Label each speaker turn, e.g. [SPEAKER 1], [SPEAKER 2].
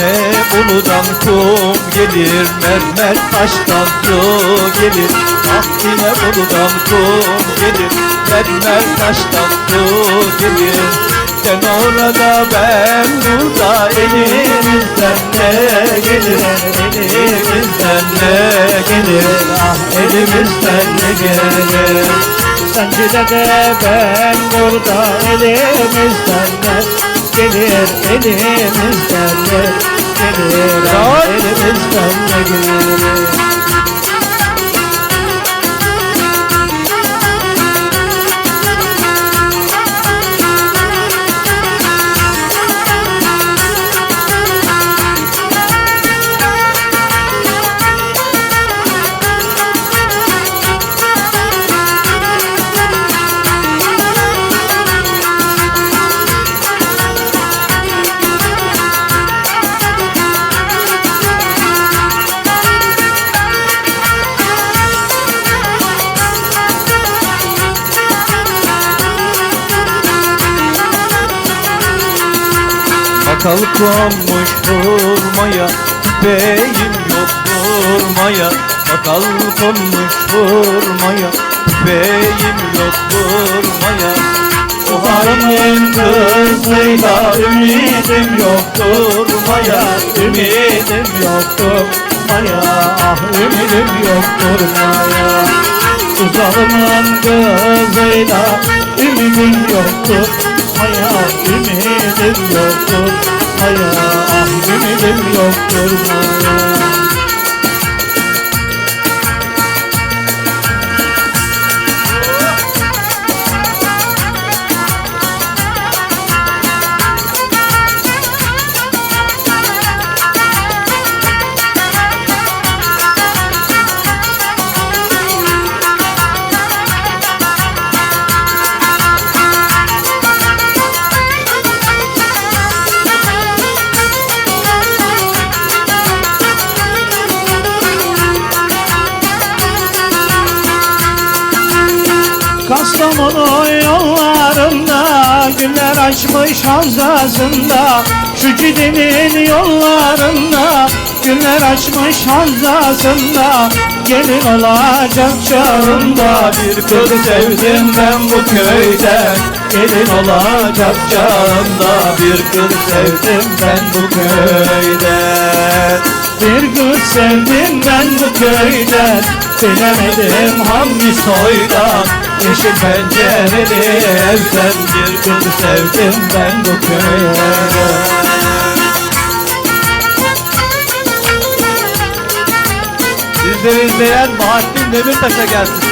[SPEAKER 1] Yine Bolu'dan kum gelir Mermer taştan su gelir. Ah yine Bolu'dan kum gelir Mermer taştan su gelir. Sen orada ben burada Elimizden ne gelir? Elimizden ne gelir? Ah elimizden ne gelir?
[SPEAKER 2] Sancıda ben burada elimizden ne gelir elimizden ne gelir elimizden ne gelir
[SPEAKER 1] Sakal konmuş vurmaya Beyim yok vurmaya. Sakal konmuş vurmaya Beyim yok vurmaya. O halimin kızıyla ümidim yok durmaya. Ümidim yok
[SPEAKER 2] Maya ah ümidim yoktur maya Uzalımın kızıyla ümidim yoktur Maya ümidim yoktur Maya ah ümidim yoktur. maya Kastamonu yollarında Güller açmış havzasında. Şu cidenin yollarında Güller açmış havzasında. Gelin olacak çağında
[SPEAKER 1] Bir kız sevdim ben bu köyde. Gelin olacak çağında Bir kız sevdim ben bu köyde.
[SPEAKER 2] Bir kız sevdim ben bu köyden Bilemedim hamdi
[SPEAKER 1] soydan Yeşil pencereli evden Bir kız sevdim ben bu köyde Bizleri izleyen Bahattin Demirtaş'a gelsin